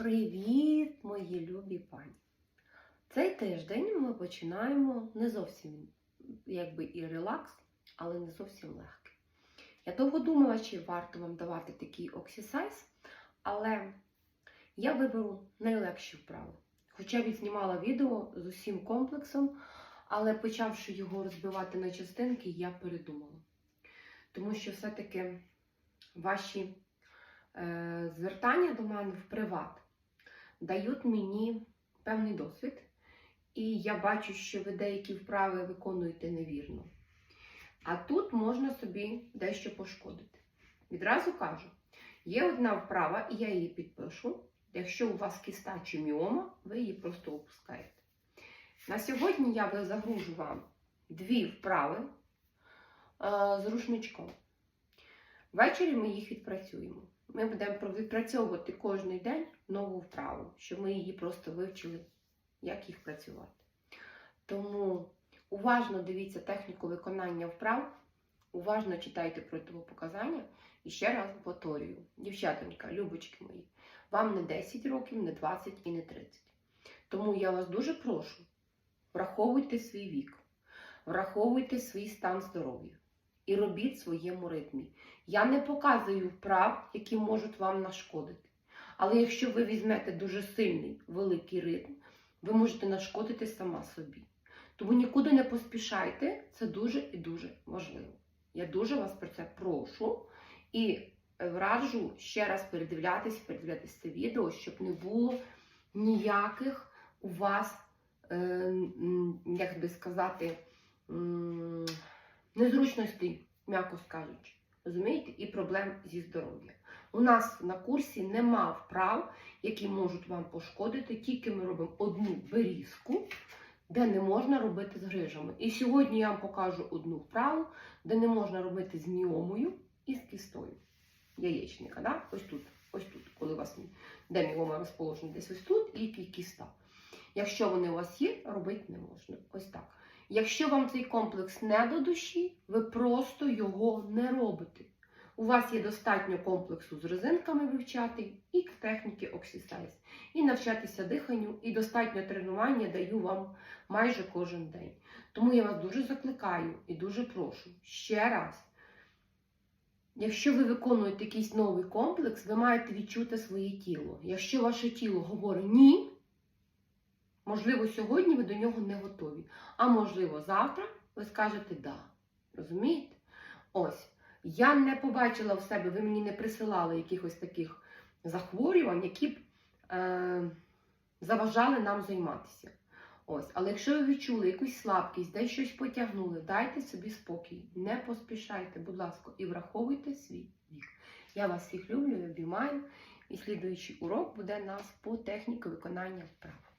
Привіт, мої любі пані! Цей тиждень ми починаємо не зовсім якби і релакс, але не зовсім легкий. Я довго думала, чи варто вам давати такий оксісайз, але я виберу найлегші вправи. Хоча відзнімала відео з усім комплексом, але почавши його розбивати на частинки, я передумала. Тому що все-таки ваші е, звертання до мене в приват дають мені певний досвід, і я бачу, що ви деякі вправи виконуєте невірно. А тут можна собі дещо пошкодити. Відразу кажу, є одна вправа, і я її підпишу. Якщо у вас киста чи міома, ви її просто опускаєте. На сьогодні я загружу вам дві вправи е, з рушничком. Ввечері ми їх відпрацюємо. Ми будемо відпрацьовувати кожен день нову вправу, щоб ми її просто вивчили, як їх працювати. Тому уважно дивіться техніку виконання вправ, уважно читайте противопоказання і ще раз повторюю, дівчатонька, любочки мої, вам не 10 років, не 20 і не 30. Тому я вас дуже прошу, враховуйте свій вік, враховуйте свій стан здоров'я і робіть в своєму ритмі. Я не показую вправ, які можуть вам нашкодити. Але якщо ви візьмете дуже сильний великий ритм, ви можете нашкодити сама собі. Тому нікуди не поспішайте, це дуже і дуже важливо. Я дуже вас про це прошу і раджу ще раз передивлятись, передивлятись це відео, щоб не було ніяких у вас, е, як би сказати, незручностей, м'яко скажучи. Розумієте, і проблем зі здоров'ям. У нас на курсі нема вправ, які можуть вам пошкодити, тільки ми робимо одну берізку, де не можна робити з грижами. І сьогодні я вам покажу одну вправу, де не можна робити з міомою і з кістою яєчника. Да? Ось тут, ось тут, коли у вас де міома розположена, десь ось тут і кіста. Якщо вони у вас є, робити не можна. Ось так. Якщо вам цей комплекс не до душі, ви просто його не робите. У вас є достатньо комплексу з резинками вивчати і техніки оксісайз, і навчатися диханню, і достатньо тренування даю вам майже кожен день. Тому я вас дуже закликаю і дуже прошу ще раз. Якщо ви виконуєте якийсь новий комплекс, ви маєте відчути своє тіло. Якщо ваше тіло говорить ні, Можливо, сьогодні ви до нього не готові. А можливо, завтра ви скажете да. Розумієте? Ось. Я не побачила в себе, ви мені не присилали якихось таких захворювань, які б е, заважали нам займатися. Ось. Але якщо ви відчули якусь слабкість, десь щось потягнули, дайте собі спокій. Не поспішайте, будь ласка, і враховуйте свій вік. Я вас всіх люблю, обіймаю. І слідуючий урок буде у нас по техніці виконання вправ.